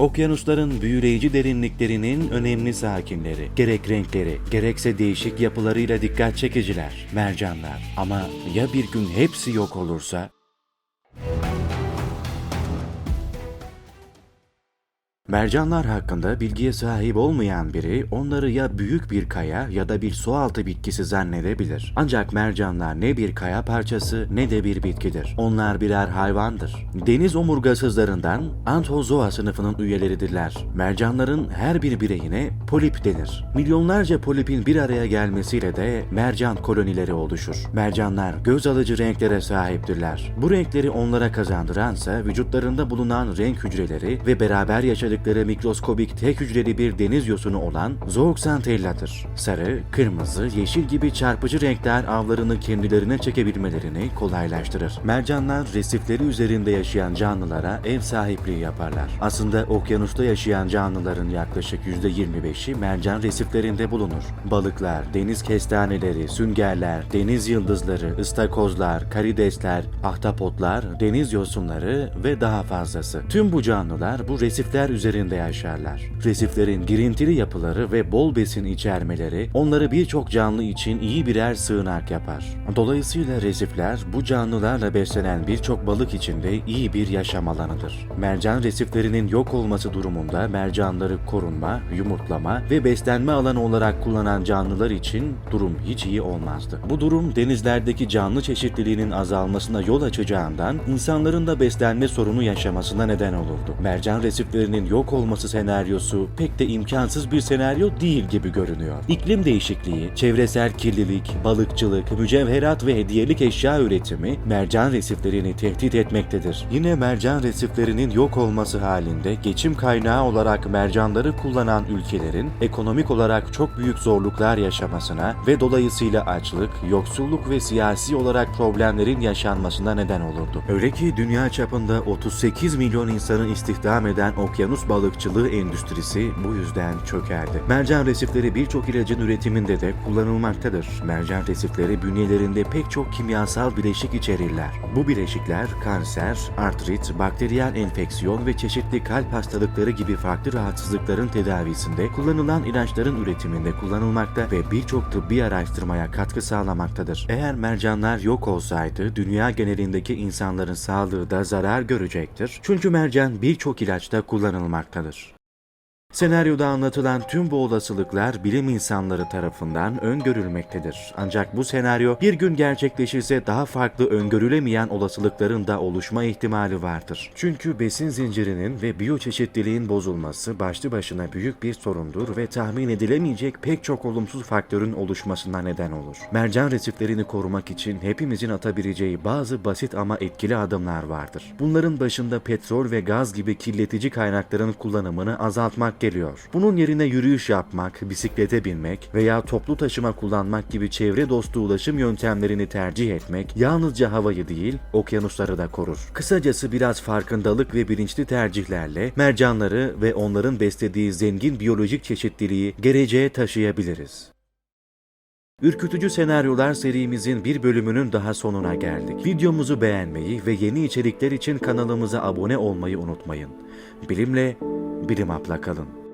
Okyanusların büyüleyici derinliklerinin önemli sakinleri. Gerek renkleri, gerekse değişik yapılarıyla dikkat çekiciler. Mercanlar. Ama ya bir gün hepsi yok olursa? Mercanlar hakkında bilgiye sahip olmayan biri onları ya büyük bir kaya ya da bir sualtı bitkisi zannedebilir. Ancak mercanlar ne bir kaya parçası ne de bir bitkidir. Onlar birer hayvandır. Deniz omurgasızlarından Anthozoa sınıfının üyeleridirler. Mercanların her bir bireyine polip denir. Milyonlarca polipin bir araya gelmesiyle de mercan kolonileri oluşur. Mercanlar göz alıcı renklere sahiptirler. Bu renkleri onlara kazandıransa vücutlarında bulunan renk hücreleri ve beraber yaşadıkları mikroskobik tek hücreli bir deniz yosunu olan zooxantelladır. Sarı, kırmızı, yeşil gibi çarpıcı renkler avlarını kendilerine çekebilmelerini kolaylaştırır. Mercanlar resifleri üzerinde yaşayan canlılara ev sahipliği yaparlar. Aslında okyanusta yaşayan canlıların yaklaşık %25'i mercan resiflerinde bulunur. Balıklar, deniz kestaneleri, süngerler, deniz yıldızları, ıstakozlar, karidesler, ahtapotlar, deniz yosunları ve daha fazlası. Tüm bu canlılar bu resifler üzerinde yaşarlar. Resiflerin girintili yapıları ve bol besin içermeleri onları birçok canlı için iyi birer sığınak yapar. Dolayısıyla resifler bu canlılarla beslenen birçok balık için de iyi bir yaşam alanıdır. Mercan resiflerinin yok olması durumunda mercanları korunma, yumurtlama ve beslenme alanı olarak kullanan canlılar için durum hiç iyi olmazdı. Bu durum denizlerdeki canlı çeşitliliğinin azalmasına yol açacağından insanların da beslenme sorunu yaşamasına neden olurdu. Mercan resiflerinin yok olması senaryosu pek de imkansız bir senaryo değil gibi görünüyor. İklim değişikliği, çevresel kirlilik, balıkçılık, mücevherat ve hediyelik eşya üretimi mercan resiflerini tehdit etmektedir. Yine mercan resiflerinin yok olması halinde geçim kaynağı olarak mercanları kullanan ülkelerin ekonomik olarak çok büyük zorluklar yaşamasına ve dolayısıyla açlık, yoksulluk ve siyasi olarak problemlerin yaşanmasına neden olurdu. Öyle ki dünya çapında 38 milyon insanı istihdam eden okyanus balıkçılığı endüstrisi bu yüzden çökerdi. Mercan resifleri birçok ilacın üretiminde de kullanılmaktadır. Mercan resifleri bünyelerinde pek çok kimyasal bileşik içerirler. Bu bileşikler kanser, artrit, bakteriyel enfeksiyon ve çeşitli kalp hastalıkları gibi farklı rahatsızlıkların tedavisinde kullanılan ilaçların üretiminde kullanılmakta ve birçok tıbbi araştırmaya katkı sağlamaktadır. Eğer mercanlar yok olsaydı dünya genelindeki insanların sağlığı da zarar görecektir. Çünkü mercan birçok ilaçta kullanılmaktadır bulunmaktadır. Senaryoda anlatılan tüm bu olasılıklar bilim insanları tarafından öngörülmektedir. Ancak bu senaryo bir gün gerçekleşirse daha farklı öngörülemeyen olasılıkların da oluşma ihtimali vardır. Çünkü besin zincirinin ve biyoçeşitliliğin bozulması başlı başına büyük bir sorundur ve tahmin edilemeyecek pek çok olumsuz faktörün oluşmasına neden olur. Mercan resiflerini korumak için hepimizin atabileceği bazı basit ama etkili adımlar vardır. Bunların başında petrol ve gaz gibi kirletici kaynakların kullanımını azaltmak geliyor. Bunun yerine yürüyüş yapmak, bisiklete binmek veya toplu taşıma kullanmak gibi çevre dostu ulaşım yöntemlerini tercih etmek yalnızca havayı değil, okyanusları da korur. Kısacası biraz farkındalık ve bilinçli tercihlerle mercanları ve onların beslediği zengin biyolojik çeşitliliği geleceğe taşıyabiliriz. Ürkütücü Senaryolar serimizin bir bölümünün daha sonuna geldik. Videomuzu beğenmeyi ve yeni içerikler için kanalımıza abone olmayı unutmayın. Bilimle bilim apla kalın.